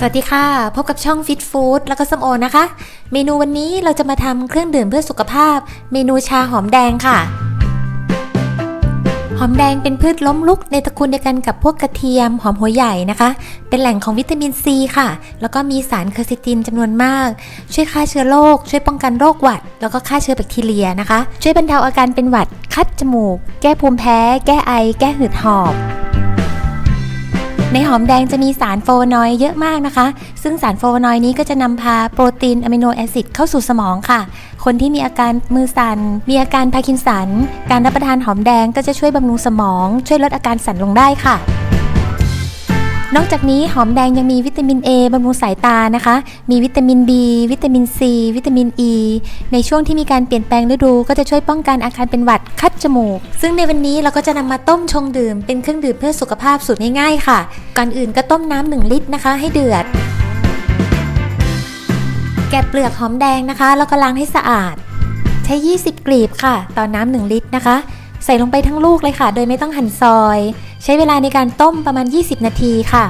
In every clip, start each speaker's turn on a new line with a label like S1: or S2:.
S1: สวัสดีค่ะ พบกับช่อง Fit Food แล้วก็สมโอนะคะ เมนูวันนี้เราจะมาทำเครื่องดื่มเพื่อสุขภาพ เมนูชาหอมแดงค่ะ หอมแดงเป็นพืชล้มลุกในตระกูลเดียวกันกับพวกกระเทียมหอมหัวใหญ่นะคะ เป็นแหล่งของวิตามินซีค่ะ แล้วก็มีสารเคอร์ซิตินจำนวนมาก ช่วยฆ่าเชื้อโรคช่วยป้องกันโรคหวัด แล้วก็ฆ่าเชื้อแบคทีเรียนะคะ ช่วยบรรเทาอาการเป็นหวัด คัดจมูก แก้ภูมิแพ้ แก้ไอ แก้หืดหอบ ในหอมแดงจะมีสารโฟลนอยเยอะมากนะคะ ซึ่งสารโฟลนอยนี้ก็จะนำพาโปรตีนอะมิโนแอซิดเข้าสู่สมองค่ะ คนที่มีอาการมือสั่น มีอาการพาร์กินสัน การรับประทานหอมแดงก็จะช่วยบำรุงสมอง ช่วยลดอาการสั่นลงได้ค่ะ นอกจากนี้หอมแดงยังมีวิตามิน A บำรุงสายตานะคะ มีวิตามิน B วิตามิน C วิตามิน E ในช่วงที่มีการเปลี่ยนแปลงฤดู ก็จะช่วยป้องกันอาการเป็นหวัดคัดจมูก ซึ่งในวันนี้เราก็จะนำมาต้มชงดื่มเป็นเครื่องดื่มเพื่อสุขภาพสูตรง่ายๆค่ะ ก่อนอื่นก็ต้มน้ำหนึ่งลิตรนะคะ ให้เดือด แกะเปลือกหอมแดงนะคะ แล้วก็ล้างให้สะอาด ใช้ 20 กลีบค่ะ ต่อน้ำหนึ่งลิตรนะคะ ใส่ลงไปทั้งลูกเลยค่ะ โดยไม่ต้องหั่นซอย ใช้เวลาในการต้มประมาณ 20 นาทีค่ะ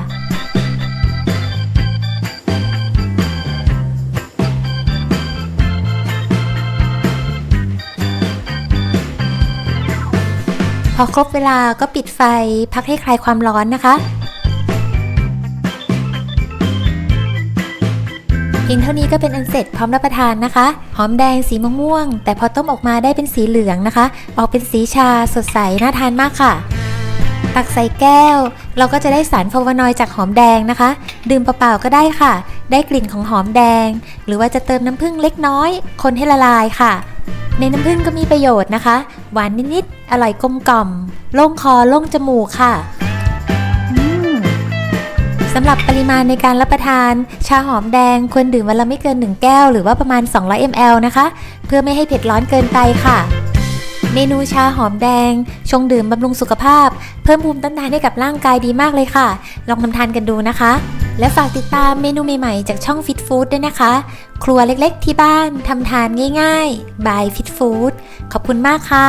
S1: พอครบเวลาก็ปิดไฟพักให้คลายความร้อนนะคะเพียงเท่านี้ก็เป็นอันเสร็จพร้อมรับประทานนะคะ หอมแดงสีม่วง แต่พอต้มออกมาได้เป็นสีเหลืองนะคะ ออกเป็นสีชาสดใสน่าทานมากค่ะ ตักใส่แก้ว เราก็จะได้สารฟลาโวนอยด์จากหอมแดงนะคะ ดื่มเปล่าๆก็ได้ค่ะ ได้กลิ่นของหอมแดง หรือว่าจะเติมน้ำผึ้งเล็กน้อย คนให้ละลายค่ะ ในน้ำผึ้งก็มีประโยชน์นะคะ หวานนิดๆ อร่อยกลมกล่อม โล่งคอโล่งจมูกค่ะสำหรับปริมาณในการรับประทาน ชาหอมแดงควรดื่มวันละไม่เกิน 1 แก้ว หรือว่าประมาณ 200 ml นะคะ เพื่อไม่ให้เผ็ดร้อนเกินไปค่ะ เมนูชาหอมแดง ชงดื่มบำรุงสุขภาพ เพิ่มภูมิต้านทานให้กับร่างกายดีมากเลยค่ะ ลองทำทานกันดูนะคะ และฝากติดตามเมนูใหม่ๆ จากช่อง Fit Food ด้วยนะคะ ครัวเล็กๆที่บ้านทำทานง่ายๆบาย Fit Food ขอบคุณมากค่ะ